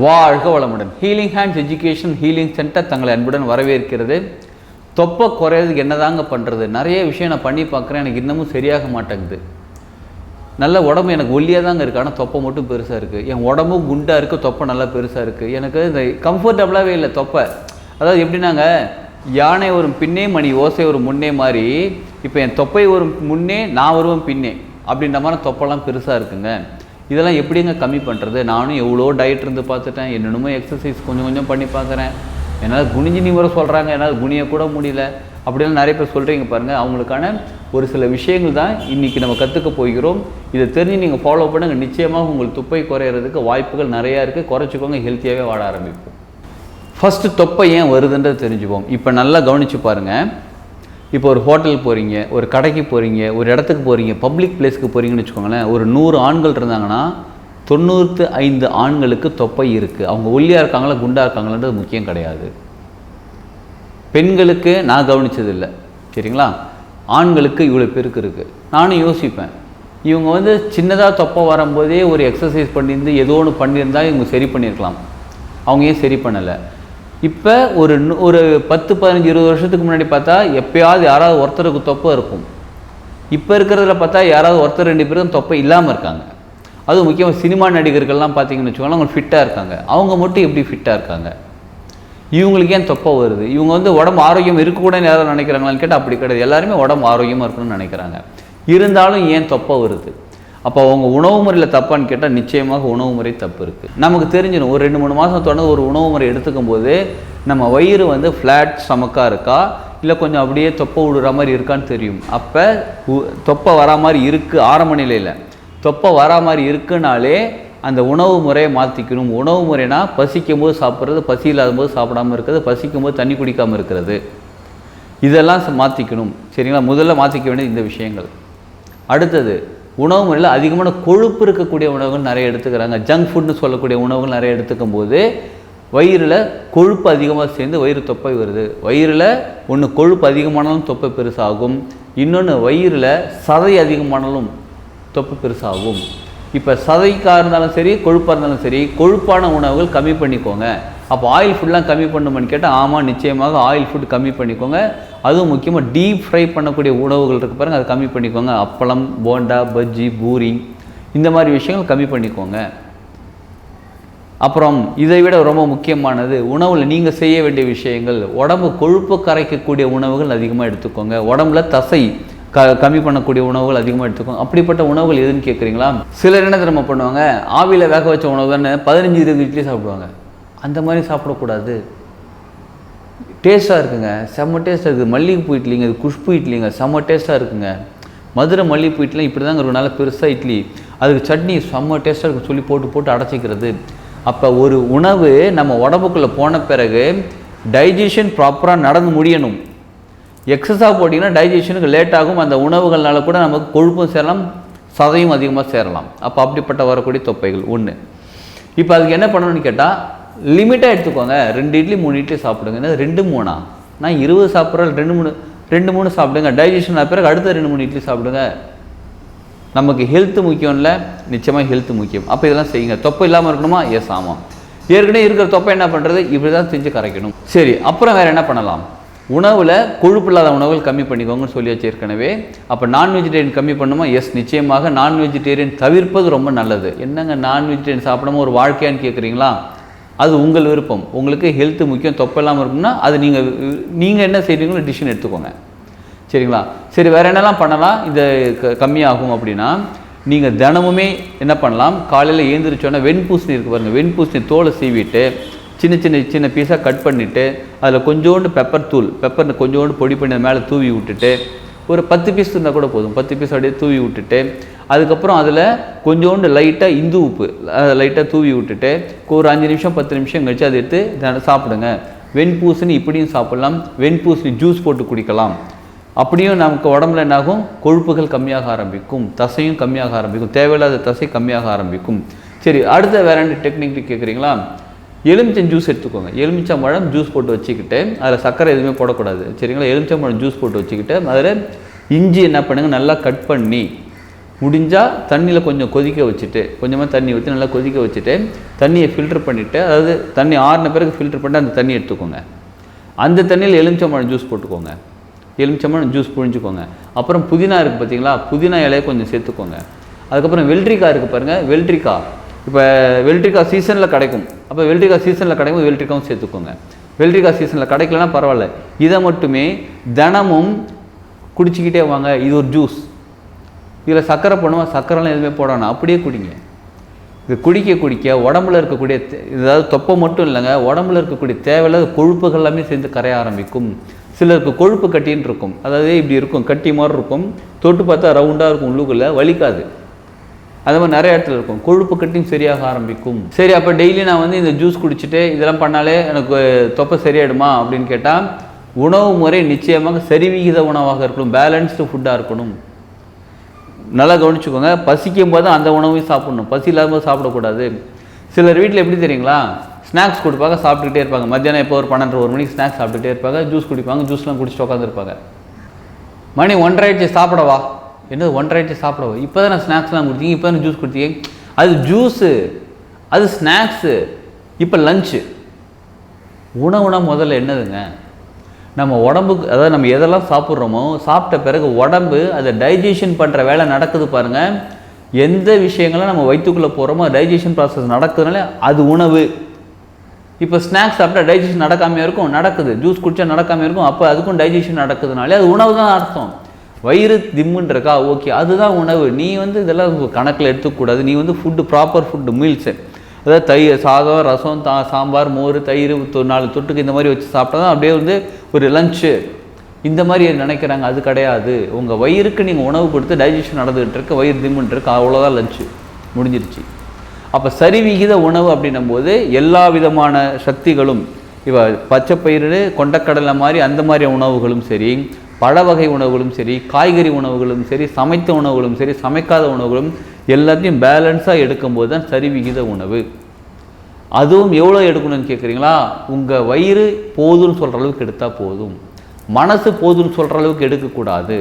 வாழ்க வளமுடன். Healing hands education healing centre தங்களை அன்புடன் வரவேற்கிறது. தொப்பை குறையிறதுக்கு என்னதாங்க பண்ணுறது நிறைய விஷயம் நான் பண்ணி பார்க்குறேன். எனக்கு இன்னமும் சரியாக மாட்டேங்குது. நல்ல உடம்பு எனக்கு ஒல்லியாக தாங்க இருக்குது ஆனால் தொப்பை மட்டும் பெருசாக இருக்குது என் உடம்பும் குண்டாக இருக்குது தொப்பை நல்லா பெருசாக இருக்குது எனக்கு இந்த கம்ஃபர்டபுளாகவே இல்லை தொப்பை. அதாவது எப்படின்னாங்க யானை வரும் பின்னே மணி ஓசை ஒரு முன்னே மாதிரி இப்போ என் தொப்பை வரும் முன்னே நான் வருவேன் பின்னே. அப்படின்ற மாதிரி தொப்பெல்லாம் பெருசாக இருக்குங்க. இதெல்லாம் எப்படிங்க கம்மி பண்ணுறது நானும் எவ்வளோ டயட் இருந்து பார்த்துட்டேன். என்னென்னமோ எக்ஸசைஸ் கொஞ்சம் கொஞ்சம் பண்ணி பார்க்குறேன். என்னால் குனிஞ்சு நிமிர சொல்கிறாங்க என்னால் குனிய கூட முடியல. அப்படிலாம் நிறைய பேர் சொல்கிறீங்க பாருங்கள் அவங்களுக்கான ஒரு சில விஷயங்கள் தான் இன்றைக்கி நம்ம கற்றுக்க போகிறோம். இதை தெரிஞ்சு நீங்கள் ஃபாலோ பண்ணுங்கள் நிச்சயமாக உங்களுக்கு துப்பை குறையிறதுக்கு வாய்ப்புகள் நிறையா இருக்குது குறைச்சிக்கோங்க ஹெல்த்தியாகவே வாழ ஆரம்பிப்போம். ஃபஸ்ட்டு தொப்பை ஏன் வருதுன்றது தெரிஞ்சுப்போம் இப்போ நல்லா கவனித்து பாருங்கள் இப்போ ஒரு ஹோட்டல் போகிறீங்க ஒரு கடைக்கு போகிறீங்க ஒரு இடத்துக்கு போகிறீங்க பப்ளிக் பிளேஸ்க்கு போகிறீங்கன்னு வச்சுக்கோங்களேன் ஒரு நூறு ஆண்கள் இருந்தாங்கன்னா தொண்ணூற்று ஐந்து ஆண்களுக்கு தொப்பை இருக்குது அவங்க ஒல்லியாக இருக்காங்களா குண்டாக இருக்காங்களான்றது முக்கியம் கிடையாது. பெண்களுக்கு நான் கவனிச்சதில்லை. சரிங்களா? ஆண்களுக்கு இவ்வளோ பேருக்கு இருக்குது நானும் யோசிப்பேன். இவங்க வந்து சின்னதாக தொப்பை வரும்போதே ஒரு எக்ஸசைஸ் பண்ணியிருந்து ஏதோ ஒன்று பண்ணியிருந்தால் இவங்க சரி பண்ணியிருக்கலாம். அவங்க ஏன் சரி பண்ணலை? இப்போ ஒரு ஒரு பத்து பதினஞ்சு இருபது வருஷத்துக்கு முன்னாடி பார்த்தா எப்பயாவது யாராவது ஒருத்தருக்கு தொப்பை இருக்கும். இப்போ இருக்கிறதுல பார்த்தா யாராவது ஒருத்தர் ரெண்டு பேரும் தொப்பை இல்லாமல் இருக்காங்க. அதுவும் முக்கியமாக சினிமா நடிகர்கள்லாம் பார்த்தீங்கன்னு வச்சுக்கோங்களேன் அவங்க ஃபிட்டாக இருக்காங்க. அவங்க மட்டும் எப்படி ஃபிட்டாக இருக்காங்க? இவங்களுக்கு ஏன் தொப்பை வருது? இவங்க வந்து உடம்பு ஆரோக்கியம் இருக்கக்கூடாதுன்னு யாராவது நினைக்கிறாங்களான்னு கேட்டால் அப்படி கிடையாது. எல்லாருமே உடம்பு ஆரோக்கியமாக இருக்கணும்னு நினைக்கிறாங்க. இருந்தாலும் ஏன் தொப்பை வருது? அப்போ அவங்க உணவு முறையில் தப்பான்னு கேட்டால் நிச்சயமாக உணவு முறை தப்பு இருக்குது நமக்கு தெரிஞ்சிடும் ஒரு ரெண்டு மூணு மாதம் தொடர்ந்து ஒரு உணவு முறை எடுத்துக்கும் போது நம்ம வயிறு வந்து ஃப்ளாட் ஸ்டமக்காக இருக்கா? இல்லை கொஞ்சம் அப்படியே தொப்பை விடுற மாதிரி இருக்கான்னு தெரியும். அப்போ தொப்பை வரா மாதிரி இருக்குது ஆரம்ப நிலையில். தொப்பை வரா மாதிரி இருக்குனாலே அந்த உணவு முறையை மாற்றிக்கணும் உணவு முறைனா பசிக்கும் போது சாப்பிட்றது பசி இல்லாத போது சாப்பிடாம இருக்கிறது பசிக்கும் போது தண்ணி குடிக்காமல் இருக்கிறது. இதெல்லாம் மாற்றிக்கணும் சரிங்களா? முதல்ல மாற்றிக்க வேண்டிய இந்த விஷயங்கள். அடுத்தது உணவு முறையில் அதிகமான கொழுப்பு இருக்கக்கூடிய உணவுகள் நிறைய எடுத்துக்கிறாங்க. ஜங்க் ஃபுட்னு சொல்லக்கூடிய உணவுகள் நிறைய எடுத்துக்கும் போது வயிறில் கொழுப்பு அதிகமாக சேர்ந்து வயிறு தொப்பை வருது. வயிறில் ஒன்று கொழுப்பு அதிகமானாலும் தொப்பை பெருசாகும். இன்னொன்று வயிறில் சதை அதிகமானாலும் தொப்பை பெருசாகும். இப்போ சதைக்காக இருந்தாலும் சரி கொழுப்பாக இருந்தாலும் சரி கொழுப்பான உணவுகள் கம்மி பண்ணிக்கோங்க. அப்போ ஆயில் ஃபுட்லாம் கம்மி பண்ணுமான்னு கேட்டால் ஆமாம் நிச்சயமாக ஆயில் ஃபுட் கம்மி பண்ணிக்கோங்க. அதுவும் முக்கியமாக டீப் ஃப்ரை பண்ணக்கூடிய உணவுகள் இருக்கு பாருங்க அதை கம்மி பண்ணிக்கோங்க. அப்பளம் போண்டா பஜ்ஜி பூரி இந்த மாதிரி விஷயங்கள் கம்மி பண்ணிக்கோங்க. அப்புறம் இதை விட ரொம்ப முக்கியமானது உணவில் நீங்கள் செய்ய வேண்டிய விஷயங்கள் உடம்பு கொழுப்பு கரைக்கக்கூடிய உணவுகள் அதிகமாக எடுத்துக்கோங்க. உடம்புல தசை க கம்மி பண்ணக்கூடிய உணவுகள் அதிகமாக எடுத்துக்கோங்க. அப்படிப்பட்ட உணவுகள் எதுன்னு கேட்குறீங்களா சிலர் என்ன திரும்ப பண்ணுவாங்க? ஆவியில் வேக வச்ச உணவு தானே பதினஞ்சு இருபது இட்லி சாப்பிடுவாங்க. அந்த மாதிரி சாப்பிடக்கூடாது. டேஸ்ட்டாக இருக்குங்க. செம்ம டேஸ்ட்டாக இருக்குது. மல்லிகைப்பூ இட்லிங்க இது குஷ்பு இட்லிங்க. செம்ம டேஸ்ட்டாக இருக்குங்க. மதுரை மல்லிகைப்பூ இட்லிலாம் இப்படி தாங்க இருக்கும். நல்லா பெருசாக இட்லி. அதுக்கு சட்னி செம்ம டேஸ்ட்டாக இருக்கும் சொல்லி போட்டு போட்டு அடைச்சிக்கிறது. அப்போ ஒரு உணவு நம்ம உடம்புக்குள்ளே போன பிறகு டைஜஷன் ப்ராப்பராக நடந்து முடியணும். எக்ஸஸாக போட்டிங்கன்னா டைஜஷனுக்கு லேட் ஆகும். அந்த உணவுகள்னால கூட நமக்கு கொழுப்பும் சேரலாம் சதையும் அதிகமாக சேரலாம். அப்போ அப்படிப்பட்ட வரக்கூடிய தொப்பைகள். ஒன்று இப்போ அதுக்கு என்ன பண்ணணும்னு கேட்டால் லிமிட்டாக எடுத்துக்கோங்க. ரெண்டு இட்லி மூணு இட்லி சாப்பிடுங்க. என்ன ரெண்டு மூணா? நான் இருபது சாப்பிட்றேன் ரெண்டு மூணு ரெண்டு மூணு சாப்பிடுங்க. டைஜஷன் ஆன பிறகு அடுத்த ரெண்டு மூணு இட்லி சாப்பிடுங்க. நமக்கு ஹெல்த் முக்கியம் இல்லை நிச்சயமாக ஹெல்த் முக்கியம். அப்போ இதெல்லாம் செய்யுங்க. தொப்பை இல்லாமல் இருக்கணுமா? எஸ் ஆமாம் ஏற்கனவே இருக்கிற தொப்பை என்ன பண்ணுறது இப்படி தான் செஞ்சு கரைக்கணும். சரி அப்புறம் வேறு என்ன பண்ணலாம்? உணவில் கொழுப்பு இல்லாத உணவுகள் கம்மி பண்ணிக்கோங்கன்னு சொல்லியாச்சு ஏற்கனவே அப்போ நான் வெஜிடேரியன் கம்மி பண்ணுமா? எஸ் நிச்சயமாக நான் வெஜிடேரியன் தவிர்ப்பது ரொம்ப நல்லது. என்னங்க நான் வெஜிடேரியன் சாப்பிடாம ஒரு வாழ்க்கையான்னு கேட்குறீங்களா அது உங்கள் விருப்பம். உங்களுக்கு ஹெல்த்து முக்கியம் தொப்பை இல்லாமல் இருக்கும்னா அது நீங்கள் நீங்கள் என்ன செய்கிறீங்களோ டிசிஷன் எடுத்துக்கோங்க. சரிங்களா? சரி வேறு என்னெல்லாம் பண்ணலாம்? இது க- கம்மியாகும் அப்படின்னா நீங்கள் தினமுமே என்ன பண்ணலாம்? காலையில் ஏந்திரிச்சோன்னே வெண்பூசணி இருக்குது பாருங்கள் வெண்பூசணி தோலை சீவிட்டு சின்ன சின்ன சின்ன பீஸாக கட் பண்ணிவிட்டு அதில் கொஞ்சோண்டு பெப்பர் தூள் பெப்பர் கொஞ்சோண்டு பொடி பண்ணி மேலே தூவி விட்டுட்டு ஒரு பத்து பீஸ் இருந்தால் கூட போதும். பத்து பீஸ் அப்படியே தூவி விட்டுட்டு அதுக்கப்புறம் அதில் கொஞ்சோண்டு லைட்டாக இந்து உப்பு லைட்டாக தூவி விட்டுட்டு ஒரு அஞ்சு நிமிஷம் பத்து நிமிஷம் கழிச்சு அதை எடுத்து சாப்பிடுங்க. வெண்பூசணி இப்படியும் சாப்பிடலாம். வெண்பூசணி ஜூஸ் போட்டு குடிக்கலாம். அப்படியும் நமக்கு உடம்புல என்னாகும்? கொழுப்புகள் கம்மியாக ஆரம்பிக்கும். தசையும் கம்மியாக ஆரம்பிக்கும். தேவையில்லாத தசை கம்மியாக ஆரம்பிக்கும். சரி அடுத்த வேற என்ன டெக்னிக் கேட்குறீங்களா எலுமிச்சம் ஜூஸ் எடுத்துக்கோங்க. எலுமிச்சம்பழம் ஜூஸ் போட்டு வச்சுக்கிட்டு அதில் சர்க்கரை எதுவுமே போடக்கூடாது. சரிங்களா? எலுமிச்சம்பழம் ஜூஸ் போட்டு வச்சுக்கிட்டு அதில் இஞ்சி என்ன பண்ணுங்கள் நல்லா கட் பண்ணி முடிஞ்சால் தண்ணியில் கொஞ்சம் கொதிக்க வச்சுட்டு கொஞ்சமாக தண்ணி ஊற்றி நல்லா கொதிக்க வச்சுட்டு தண்ணியை ஃபில்டர் பண்ணிவிட்டு அதாவது தண்ணி ஆறின பிறகு ஃபில்டர் பண்ணிட்டு அந்த தண்ணி எடுத்துக்கோங்க. அந்த தண்ணியில் எலுமிச்சம்பழம் ஜூஸ் போட்டுக்கோங்க. எலுமிச்சம்பழம் ஜூஸ் புழிஞ்சுக்கோங்க. அப்புறம் புதினா இருக்குது பார்த்தீங்களா புதினா இலையை கொஞ்சம் சேர்த்துக்கோங்க. அதுக்கப்புறம் வெல்ட்ரிக்காய் இருக்குது பாருங்கள் வெல்ட்ரிக்காய் இப்போ வெல்ட்ரிக்காய் சீசனில் கிடைக்கும். அப்போ வெல்ட்ரிக்காய் சீசனில் கிடைக்கும் வெல்ட்ரிக்காவும் சேர்த்துக்கோங்க. வெல்ட்ரிக்காய் சீசனில் கிடைக்கலனா பரவாயில்ல. இதை மட்டுமே தினமும் குடிச்சிக்கிட்டே வாங்க. இது ஒரு ஜூஸ் இதில் சர்க்கரை போடணுமா? சர்க்கரைலாம் எதுவுமே போடணும் அப்படியே குடிங்க. இது குடிக்க குடிக்க உடம்புல இருக்கக்கூடிய இதாவது தொப்பை மட்டும் இல்லைங்க உடம்புல இருக்கக்கூடிய தேவையில்லாத கொழுப்புகள் எல்லாமே சேர்ந்து கரைய ஆரம்பிக்கும். சிலருக்கு கொழுப்பு கட்டின்னு இருக்கும். அதாவது இப்படி இருக்கும் கட்டி மாதிரி இருக்கும். தொட்டு பார்த்தா ரவுண்டாக இருக்கும் உள்ளுக்குள்ள வலிக்காது. அது மாதிரி நிறைய இடத்துல இருக்கும். கொழுப்பு கட்டியும் சரியாக ஆரம்பிக்கும். சரி அப்போ டெய்லி நான் வந்து இந்த ஜூஸ் குடிச்சிட்டு இதெல்லாம் பண்ணாலே எனக்கு தொப்பை சரியாயிடுமா அப்படின்னு கேட்டால் உணவு முறை நிச்சயமாக சரிவிகித உணவாக இருக்கணும். பேலன்ஸ்டு ஃபுட்டாக இருக்கணும். நல்லா கவனிச்சுக்கோங்க. பசிக்கும் போது அந்த உணவையும் சாப்பிடணும். பசி இல்லாமல் சாப்பிடக்கூடாது. சிலர் வீட்டில் எப்படி தெரியுங்களா? ஸ்நாக்ஸ் கொடுப்பாங்க சாப்பிட்டுக்கிட்டே இருப்பாங்க. மத்தியானம் எப்போ ஒரு பன்னெண்டு ஒரு மணிக்கு ஸ்நாக்ஸ் சாப்பிட்டுட்டே இருப்பாங்க. ஜூஸ் குடிப்பாங்க ஜூஸ்லாம் குடிச்சிட்டு உட்காந்துருப்பாங்க மணி ஒன்றரை ஆயிடுச்சு சாப்பிடவா? என்னது ஒன்றரை ஆயிடுச்சு சாப்பிடவா? இப்போ தான் நான் ஸ்நாக்ஸ்லாம் கொடுத்தீங்க இப்போ தான் ஜூஸ் கொடுத்தீங்க அது ஜூஸு அது ஸ்நாக்ஸு. இப்போ லஞ்சு. உணவுனா முதல்ல என்னதுங்க? நம்ம உடம்புக்கு அதாவது நம்ம எதெல்லாம் சாப்பிட்றோமோ சாப்பிட்ட பிறகு உடம்பு அதை டைஜஷன் பண்ணுற வேலை நடக்குது பாருங்கள் எந்த விஷயங்களும் நம்ம வயிற்றுக்குள்ளே போகிறோமோ டைஜஷன் ப்ராசஸ் நடக்குதுனால அது உணவு. இப்போ ஸ்நாக்ஸ் சாப்பிட்டா டைஜஷன் நடக்காமல் இருக்கும்? நடக்குது. ஜூஸ் குடித்தா நடக்காமல் இருக்கும்? அப்போ அதுக்கும் டைஜஷன் நடக்குதுனாலே அது உணவு தான் அர்த்தம். வயிறு திம்முன்றக்கா ஓகே. அதுதான் உணவு. நீ வந்து இதெல்லாம் கணக்கில் எடுத்துக்கூடாது நீ வந்து ஃபுட்டு ப்ராப்பர் ஃபுட்டு மீல்ஸு அதாவது தயிர் சாதம் ரசம் தா சாம்பார் மோர் தயிர் தொ- நாலு தொட்டுக்கு இந்த மாதிரி வச்சு சாப்பிட்டா தான் அப்படியே வந்து ஒரு லஞ்சு இந்த மாதிரி நினைக்கிறாங்க. அது கிடையாது. உங்கள் வயிறுக்கு நீங்கள் உணவு கொடுத்து டைஜஷன் நடந்துகிட்டு இருக்கு. வயிறு திம்முன்ட்டு இருக்கு. அவ்வளோதான் லஞ்சு முடிஞ்சிருச்சு. அப்போ சரிவிகித உணவு அப்படின்னும் போது எல்லா விதமான சக்திகளும் இப்போ பச்சை பயிறு கொண்டக்கடலை மாதிரி அந்த மாதிரி உணவுகளும் சரி பழ வகை உணவுகளும் சரி காய்கறி உணவுகளும் சரி சமைத்த உணவுகளும் சரி சமைக்காத உணவுகளும் எல்லாத்தையும் பேலன்ஸாக எடுக்கும்போது தான் சரி விகித உணவு. அதுவும் எவ்வளோ எடுக்கணும்னு கேட்குறீங்களா? உங்கள் வயிறு போதும்னு சொல்கிற அளவுக்கு எடுத்தால் போதும். மனசு போதும்னு சொல்கிற அளவுக்கு எடுக்கக்கூடாது.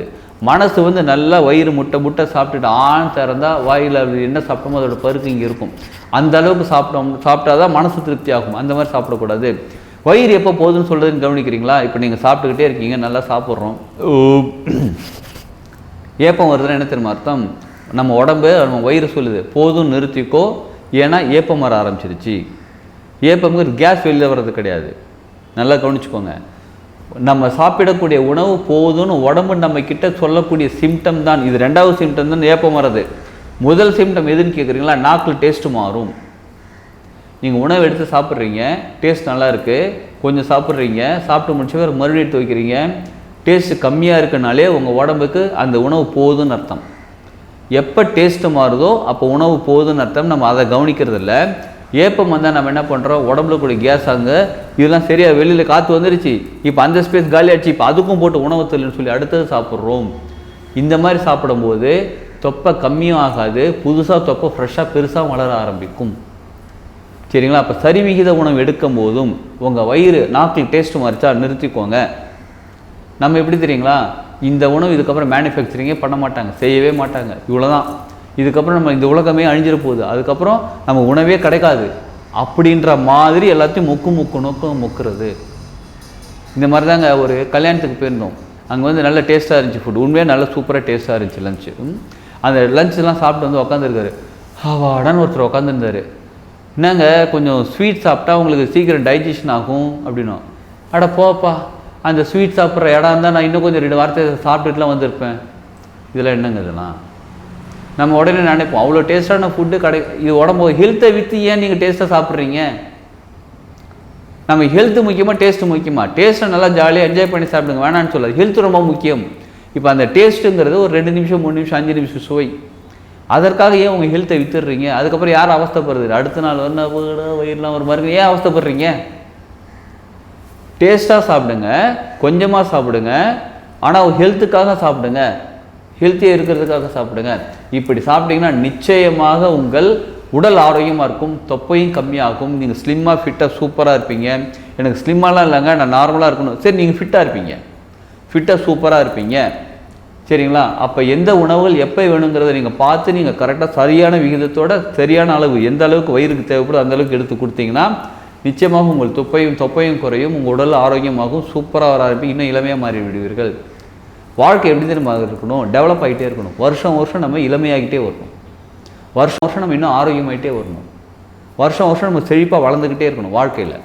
மனசு வந்து நல்லா வயிறு முட்டை முட்டை சாப்பிட்டுட்டு ஆண் திறந்தால் வாயில் அது என்ன சாப்பிட்டோமோ அதோட பருக்கு இங்கே இருக்கும். அந்த அளவுக்கு சாப்பிட்டோம் சாப்பிட்டா தான் மனசு திருப்தி ஆகும். அந்த மாதிரி சாப்பிடக்கூடாது. வயிறு எப்போ போகுதுன்னு சொல்கிறதுன்னு கவனிக்கிறீங்களா? இப்போ நீங்கள் சாப்பிட்டுக்கிட்டே இருக்கீங்க நல்லா சாப்பிட்றோம். ஏப்பம் வருதுன்னா என்ன தெரியுமா அர்த்தம்? நம்ம உடம்பு நம்ம வயிறு சொல்லுது போதும் நிறுத்திக்கோ. ஏன்னா ஏப்பம் வர ஆரம்பிச்சிருச்சு. ஏப்பம்ங்கிறது கேஸ் வெளியில் வர்றது கிடையாது. நல்லா கவனிச்சுக்கோங்க. நம்ம சாப்பிடக்கூடிய உணவு போதும்னு உடம்பு நம்ம கிட்ட சொல்லக்கூடிய சிம்டம் தான். இது ரெண்டாவது சிம்டம் தான் ஏப்பம் வர்றது. முதல் சிம்டம் எதுன்னு கேட்குறீங்களா நாக்கில் டேஸ்ட்டு மாறும். நீங்கள் உணவு எடுத்து சாப்பிட்றீங்க டேஸ்ட் நல்லா இருக்குது கொஞ்சம் சாப்பிட்றீங்க சாப்பிட்டு முடிச்ச பிறகு மறுபடியும் எடுத்து வைக்கிறீங்க டேஸ்ட் கம்மியாக இருக்குனாலே உங்கள் உடம்புக்கு அந்த உணவு போதும்னு அர்த்தம். எப்போ டேஸ்ட்டு மாறுதோ அப்போ உணவு போகுதுன்னு அர்த்தம். நம்ம அதை கவனிக்கிறது இல்ல. ஏப்பம் வந்தால் நம்ம என்ன பண்ணுறோம் உடம்புல கூட கேஸ் ஆகுங்க. இதெல்லாம் சரியாக வெளியில் காற்று வந்துருச்சு. இப்போ அந்த ஸ்பேஸ் காலி இப்போ அதுக்கும் போட்டு உணவு தெரியலன்னு சொல்லி அடுத்தது சாப்பிட்றோம். இந்த மாதிரி சாப்பிடும்போது தொப்பை கம்மியும் ஆகாது. புதுசாக தொப்பை ஃப்ரெஷ்ஷாக பெருசாக வளர ஆரம்பிக்கும். சரிங்களா? அப்போ சரிவிகித உணவு எடுக்கும் போதும் உங்கள் வயிறு நாக்கில் டேஸ்ட் மறைச்சா நிறுத்திக்கோங்க. நம்ம எப்படி தெரியுங்களா? இந்த உணவு இதுக்கப்புறம் மேனுஃபேக்சரிங்கே பண்ண மாட்டாங்க. செய்யவே மாட்டாங்க. இவ்வளோ தான் இதுக்கப்புறம் நம்ம இந்த உலகமே அழிஞ்சிட போகுது. அதுக்கப்புறம் நம்ம உணவே கிடைக்காது. அப்படின்ற மாதிரி எல்லாத்தையும் முக்கு முக்கு நோக்கு முக்குறது. இந்த மாதிரி தாங்க ஒரு கல்யாணத்துக்கு போயிருந்தோம். அங்கே வந்து நல்ல டேஸ்ட்டாக இருந்துச்சு ஃபுட் உண்மையாக நல்ல சூப்பராக டேஸ்ட்டாக இருந்துச்சு லஞ்சு அந்த லஞ்செலாம் சாப்பிட்டு வந்து உக்காந்துருக்காரு. ஹவாடான்னு ஒருத்தர் உட்காந்துருந்தாரு என்னங்க கொஞ்சம் ஸ்வீட் சாப்பிட்டா உங்களுக்கு சீக்கிரம் டைஜஷன் ஆகும் அப்படின்னும். அட போப்பா அந்த ஸ்வீட் சாப்பிட்ற இடம் இருந்தால் நான் இன்னும் கொஞ்சம் ரெண்டு வாரத்தை சாப்பிட்டுட்டுலாம் வந்திருப்பேன். இதெல்லாம் என்னங்க இதெல்லாம்? நம்ம உடனே நினைப்போம் அவ்வளோ டேஸ்ட்டான ஃபுட்டு கிடை இது உடம்பு ஹெல்த்தை விற்று ஏன் நீங்கள் டேஸ்ட்டாக சாப்பிட்றீங்க? நம்ம ஹெல்த்து முக்கியமாக டேஸ்ட்டு முக்கியமாக டேஸ்ட்டை நல்லா ஜாலியாக என்ஜாய் பண்ணி சாப்பிடுங்க. வேணான்னு சொல்லாது ஹெல்த் ரொம்ப முக்கியம். இப்போ அந்த டேஸ்ட்டுங்கிறது ஒரு ரெண்டு நிமிஷம் மூணு நிமிஷம் அஞ்சு நிமிஷம் சுவை. அதற்காக ஏன் உங்கள் ஹெல்த்தை வித்துடுறீங்க? அதுக்கப்புறம் யார் அவஸ்தைப்படுறது அடுத்த நாள் வந்து வயிறுலாம் ஒரு மாதிரி ஏன் அவஸ்தப்படுறீங்க? டேஸ்ட்டாக சாப்பிடுங்க கொஞ்சமாக சாப்பிடுங்க ஆனால் ஹெல்த்துக்காக சாப்பிடுங்க. ஹெல்த்தியாக இருக்கிறதுக்காக சாப்பிடுங்க. இப்படி சாப்பிட்டீங்கன்னா நிச்சயமாக உங்கள் உடல் ஆரோக்கியமாக இருக்கும் தொப்பையும் கம்மியாகும். நீங்கள் ஸ்லிம்மாக ஃபிட்டாக சூப்பராக இருப்பீங்க. எனக்கு ஸ்லிம்மாலாம் இல்லைங்க நான் நார்மலாக இருக்கணும். சரி நீங்கள் ஃபிட்டாக இருப்பீங்க. ஃபிட்டாக சூப்பராக இருப்பீங்க. சரிங்களா? அப்போ எந்த உணவுகள் எப்போ வேணுங்கிறத நீங்கள் பார்த்து நீங்கள் கரெக்டாக சரியான விகிதத்தோட சரியான அளவு எந்த அளவுக்கு வயிறுக்கு தேவைப்படுது அந்த அளவுக்கு எடுத்து கொடுத்தீங்கன்னா நிச்சயமாக உங்கள் தொப்பையும் தொப்பையும் குறையும் உங்கள் உடல் ஆரோக்கியமாகவும் சூப்பராக வர ஆரம்பி இன்னும் இளமையாக மாறி விடுவீர்கள். வாழ்க்கை எப்படி தெரியுமா இருக்கணும்? டெவலப் ஆகிட்டே இருக்கணும். வருஷம் வருஷம் நம்ம இளமையாகிட்டே வரணும். வருஷம் வருஷம் நம்ம இன்னும் ஆரோக்கியமாகிட்டே வரணும். வருஷம் வருஷம் நம்ம செழிப்பாக வளர்ந்துக்கிட்டே இருக்கணும் வாழ்க்கையில்.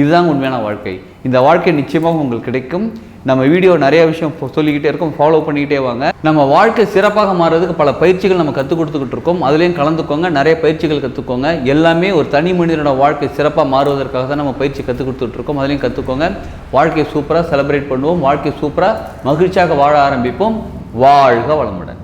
இதுதான் உண்மையான வாழ்க்கை. இந்த வாழ்க்கை நிச்சயமாக உங்களுக்கு கிடைக்கும். நம்ம வீடியோ நிறைய விஷயம் சொல்லிக்கிட்டே இருக்கோம் ஃபாலோ பண்ணிக்கிட்டே வாங்க. நம்ம வாழ்க்கை சிறப்பாக மாறுறதுக்கு பல பயிற்சிகள் நம்ம கற்றுக் கொடுத்துக்கிட்டு இருக்கோம். அதுலேயும் கலந்துக்கோங்க நிறைய பயிற்சிகள் கற்றுக்கோங்க எல்லாமே ஒரு தனி மனிதனோட வாழ்க்கை சிறப்பாக மாறுவதற்காக தான் நம்ம பயிற்சி கற்றுக் கொடுத்துட்டு இருக்கோம். அதுலேயும் கற்றுக்கோங்க வாழ்க்கையை சூப்பராக செலிப்ரேட் பண்ணுவோம். வாழ்க்கை சூப்பராக மகிழ்ச்சியாக வாழ ஆரம்பிப்போம். வாழ்க வளமுடன்.